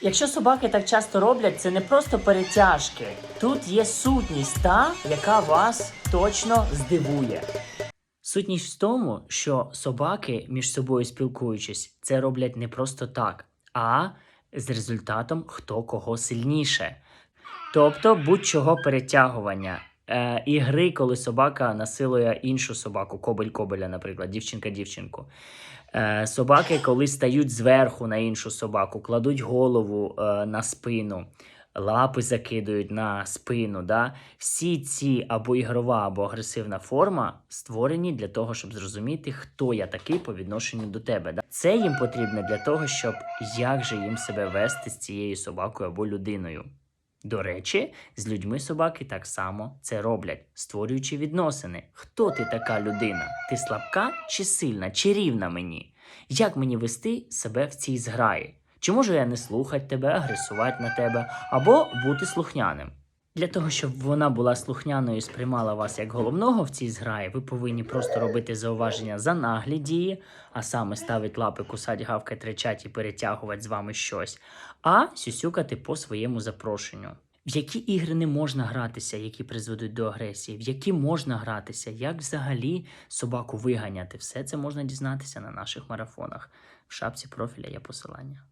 Якщо собаки так часто роблять, це не просто перетяжки. Тут є сутність та, яка вас точно здивує. Сутність в тому, що собаки між собою спілкуючись, це роблять не просто так, а з результатом хто кого сильніше. Тобто будь-чого перетягування. Е, ігри, коли собака насилує іншу собаку, кобель кобеля, наприклад, дівчинка дівчинку. Е, собаки, коли стають зверху на іншу собаку, кладуть голову е, на спину, лапи закидують на спину. Да? Всі ці або ігрова, або агресивна форма створені для того, щоб зрозуміти, хто я такий по відношенню до тебе. Да? Це їм потрібно для того, щоб як же їм себе вести з цією собакою або людиною. До речі, з людьми собаки так само це роблять, створюючи відносини. Хто ти така людина? Ти слабка чи сильна, чи рівна мені? Як мені вести себе в цій зграї? Чи можу я не слухати тебе, агресувати на тебе або бути слухняним? Для того, щоб вона була слухняною і сприймала вас як головного в цій зграї, ви повинні просто робити зауваження за наглі дії, а саме ставити лапи, кусати, гавкати, речать і перетягувати з вами щось, а сюсюкати по своєму запрошенню. В які ігри не можна гратися, які призведуть до агресії, в які можна гратися, як взагалі собаку виганяти, все це можна дізнатися на наших марафонах. В шапці профіля є посилання.